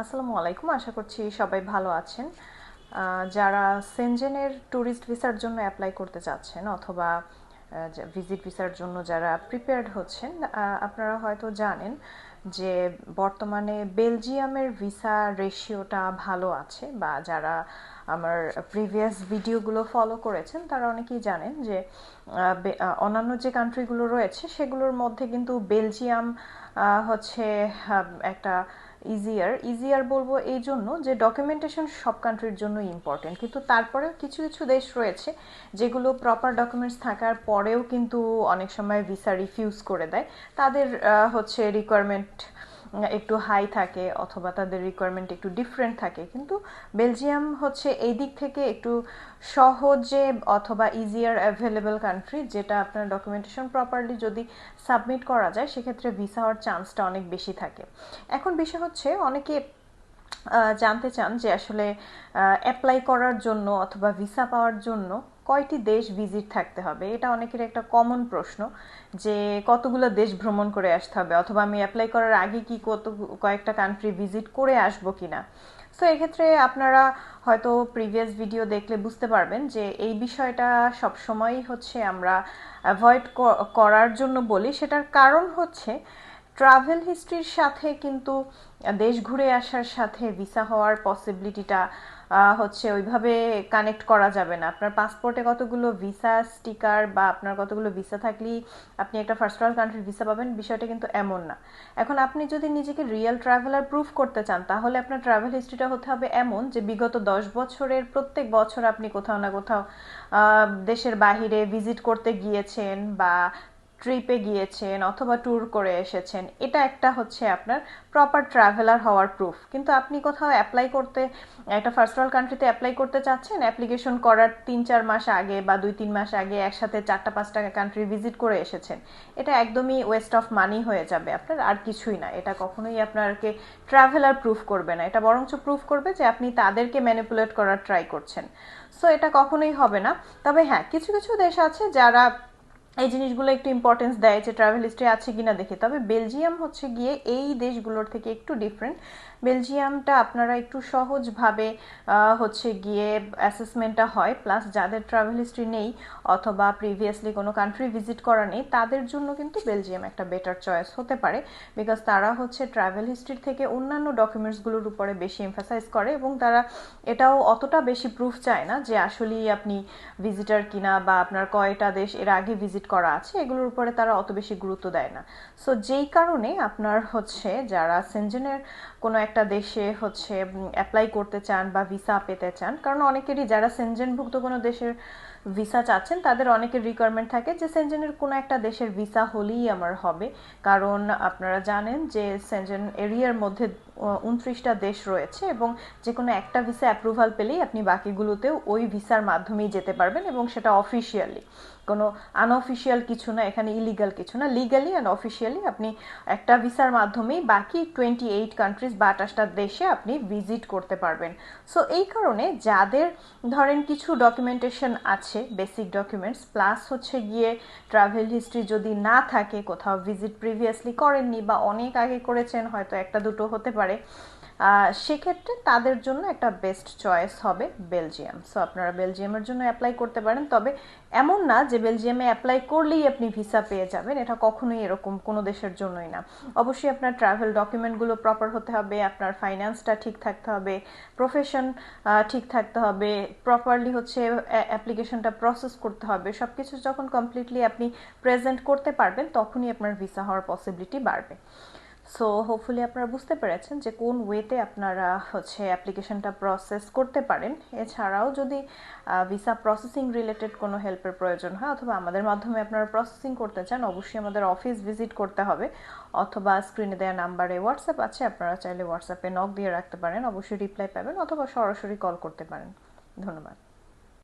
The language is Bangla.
আসসালামু আলাইকুম আশা করছি সবাই ভালো আছেন। যারা সেনজেনের ট্যুরিস্ট ভিসার জন্য অ্যাপ্লাই করতে চাচ্ছেন অথবা ভিজিট ভিসার জন্য যারা প্রিপেয়ার্ড হচ্ছেন আপনারা হয়তো জানেন যে বর্তমানে বেলজিয়ামের ভিসা রেশিওটা ভালো আছে বা যারা আমার প্রিভিয়াস ভিডিওগুলো ফলো করেছেন, তারা অনেকেই জানেন যে অন্যান্য যে কান্ট্রিগুলো রয়েছে, সেগুলোর মধ্যে কিন্তু বেলজিয়াম হচ্ছে একটা ইজিয়ার ইজিয়ার বলব এই জন্য যে ডকুমেন্টেশন সব কান্ট্রির জন্য ইম্পর্টেন্ট কিন্তু তারপরে কিছু কিছু দেশ রয়েছে যেগুলো প্রপার ডকুমেন্টস থাকার পরেও কিন্তু অনেক সময় ভিসা রিফিউজ করে দেয়। তাদের হচ্ছে রিকোয়ারমেন্ট একটু হাই থাকে অথবা তাদের রিকোয়ারমেন্ট একটু ডিফারেন্ট থাকে। কিন্তু বেলজিয়াম হচ্ছে এই দিক থেকে একটু সহজে অথবা ইজিয়ার অ্যাভেলেবল কান্ট্রি যেটা আপনার ডকুমেন্টেশন প্রপারলি যদি সাবমিট করা যায়, সেক্ষেত্রে ভিসা হওয়ার চান্সটা অনেক বেশি থাকে। এখন বিষয় হচ্ছে, অনেকে জানতে চান যে আসলে অ্যাপ্লাই করার জন্য অথবা ভিসা পাওয়ার জন্য কয়টি দেশ ভিজিট থাকতে হবে? এটা অনেকের একটা কমন প্রশ্ন যে কতগুলো দেশ ভ্রমণ করে আসতে হবে? অথবা আমি অ্যাপ্লাই করার আগে কি কত, কয়েকটা কান্ট্রি ভিজিট করে আসব কিনা? সো এক্ষেত্রে আপনারা হয়তো প্রিভিয়াস ভিডিও দেখলে বুঝতে পারবেন যে এই বিষয়টা সবসময়ই হচ্ছে আমরা অ্যাভয়েড করার জন্য বলি। সেটার কারণ হচ্ছে ট্রাভেল হিস্ট্রির সাথে কিন্তু দেশ ঘুরে আসার সাথে ভিসা হওয়ার পসিবিলিটিটা হচ্ছে ওইভাবে কানেক্ট করা যাবে না। আপনার পাসপোর্টে কতগুলো ভিসা স্টিকার বা আপনার কতগুলো ভিসা থাকলেই আপনি একটা ফার্স্ট ওয়ার্ল্ড কান্ট্রির ভিসা পাবেন, বিষয়টা কিন্তু এমন না। এখন আপনি যদি নিজেকে রিয়েল ট্রাভেলার প্রুফ করতে চান, তাহলে আপনার ট্রাভেল হিস্ট্রিটা হতে হবে এমন যে বিগত দশ বছরের প্রত্যেক বছর আপনি কোথাও না কোথাও দেশের বাহিরে ভিজিট করতে গিয়েছেন বা ট্রিপে গিয়েছেন অথবা ট্যুর করে এসেছেন, এটা একটা হচ্ছে আপনার প্রপার ট্রাভেলার হওয়ার প্রুফ কিন্তু আপনি কোথাও অ্যাপ্লাই করতে, একটা ফার্স্ট ওয়ার্ল্ড কান্ট্রিতে অ্যাপ্লাই করতে চাচ্ছেন অ্যাপ্লিকেশন করার তিন চার মাস আগে বা দুই তিন মাস আগে একসাথে চারটা পাঁচটা কান্ট্রি ভিজিট করে এসেছেন, এটা একদমই ওয়েস্ট অফ মানি হয়ে যাবে আপনার, আর কিছুই না। এটা কখনোই আপনারকে ট্রাভেলার প্রুফ করবে না, এটা বরঞ্চ প্রুফ করবে যে আপনি তাদেরকে ম্যানিপুলেট করার ট্রাই করছেন। সো এটা কখনোই হবে না। তবে হ্যাঁ কিছু কিছু দেশ আছে যারা এই জিনিসগুলো একটু ইম্পর্টেন্স দেয় যে ট্রাভেল হিস্ট্রি আছে কিনা দেখে। তবে বেলজিয়াম হচ্ছে গিয়ে এই দেশগুলোর থেকে একটু ডিফারেন্ট বেলজিয়ামটা আপনারা একটু সহজভাবে হচ্ছে গিয়ে অ্যাসেসমেন্টটা হয়। প্লাস যাদের ট্রাভেল হিস্ট্রি নেই অথবা প্রিভিয়াসলি কোনো কান্ট্রি ভিজিট করা নেই, তাদের জন্য কিন্তু বেলজিয়াম একটা বেটার চয়েস হতে পারে। বিকজ তারা হচ্ছে ট্রাভেল হিস্ট্রির থেকে অন্যান্য ডকুমেন্টসগুলোর উপরে বেশি এমফাসাইজ করে এবং তারা এটাও অতটা বেশি প্রুফ চায় না যে আসলেই আপনি ভিজিটার কিনা বা আপনার কয়টা দেশ এর আগে ভিজিট করা আছে, এগুলোর উপরে তারা অত বেশি গুরুত্ব দেয় না। সো যেই কারণে আপনার হচ্ছে যারা সেনজেনের কোনো একটা দেশে হচ্ছে অ্যাপ্লাই করতে চান বা ভিসা পেতে চান, কারণ অনেকেরই যারা সেনজেনভুক্ত কোনো দেশের ভিসা চাচ্ছেন, তাদের অনেকের রিকোয়ারমেন্ট থাকে যে সেনজেনের কোনো একটা দেশের ভিসা হলেই আমার হবে। কারণ আপনারা জানেন যে সেনজেন এরিয়ার মধ্যে উনত্রিশটা দেশ রয়েছে এবং যে কোনো একটা ভিসা অ্যাপ্রুভাল পেলেই আপনি বাকিগুলোতেও ওই ভিসার মাধ্যমেই যেতে পারবেন এবং সেটা অফিসিয়ালি কোনো আনঅফিসিয়াল কিছু না, এখানে ইলিগাল কিছু না। লিগালি অ্যান্ড অফিসিয়ালি আপনি একটা ভিসার মাধ্যমেই বাকি টোয়েন্টি এইট কান্ট্রিজ বা আঠাশটা দেশে আপনি ভিজিট করতে পারবেন। সো এই কারণে যাদের ধরেন কিছু ডকুমেন্টেশন আছে বেসিক ডকুমেন্টস প্লাস হচ্ছে গিয়ে ট্রাভেল হিস্ট্রি যদি না থাকে, কোথাও ভিজিট প্রিভিয়াসলি করেননি বা অনেক আগে করেছেন, হয়তো একটা দুটো হতে পারে। সেক্ষেত্রে তাদের জন্য একটা বেস্ট চয়েস হবে বেলজিয়াম সো আপনারা বেলজিয়ামের জন্য অ্যাপ্লাই করতে পারেন। তবে এমন না যে বেলজিয়ামে অ্যাপ্লাই করলেই আপনি ভিসা পেয়ে যাবেন। এটা কখনোই এরকম কোনো দেশের জন্যই না। অবশ্যই আপনার ট্রাভেল ডকুমেন্টগুলো প্রপার হতে হবে, আপনার ফাইন্যান্সটা ঠিক থাকতে হবে প্রফেশন ঠিক থাকতে হবে প্রপারলি হচ্ছে অ্যাপ্লিকেশনটা প্রসেস করতে হবে। সব কিছু যখন কমপ্লিটলি আপনি প্রেজেন্ট করতে পারবেন, তখনই আপনার ভিসা হওয়ার পসিবিলিটি বাড়বে। সো হোপফুলি আপনারা বুঝতে পেরেছেন যে কোন ওয়েতে আপনারা, হচ্ছে অ্যাপ্লিকেশনটা প্রসেস করতে পারেন। এছাড়াও যদি ভিসা প্রসেসিং রিলেটেড কোনো হেল্পের প্রয়োজন হয়, অথবা আমাদের মাধ্যমে আপনারা প্রসেসিং করতে চান, অবশ্যই আমাদের অফিস ভিজিট করতে হবে। অথবা স্ক্রিনে দেওয়া নাম্বারে হোয়াটসঅ্যাপ আছে, আপনারা চাইলে হোয়াটসঅ্যাপে নক দিয়ে রাখতে পারেন। অবশ্যই রিপ্লাই পাবেন, অথবা সরাসরি কল করতে পারেন। ধন্যবাদ।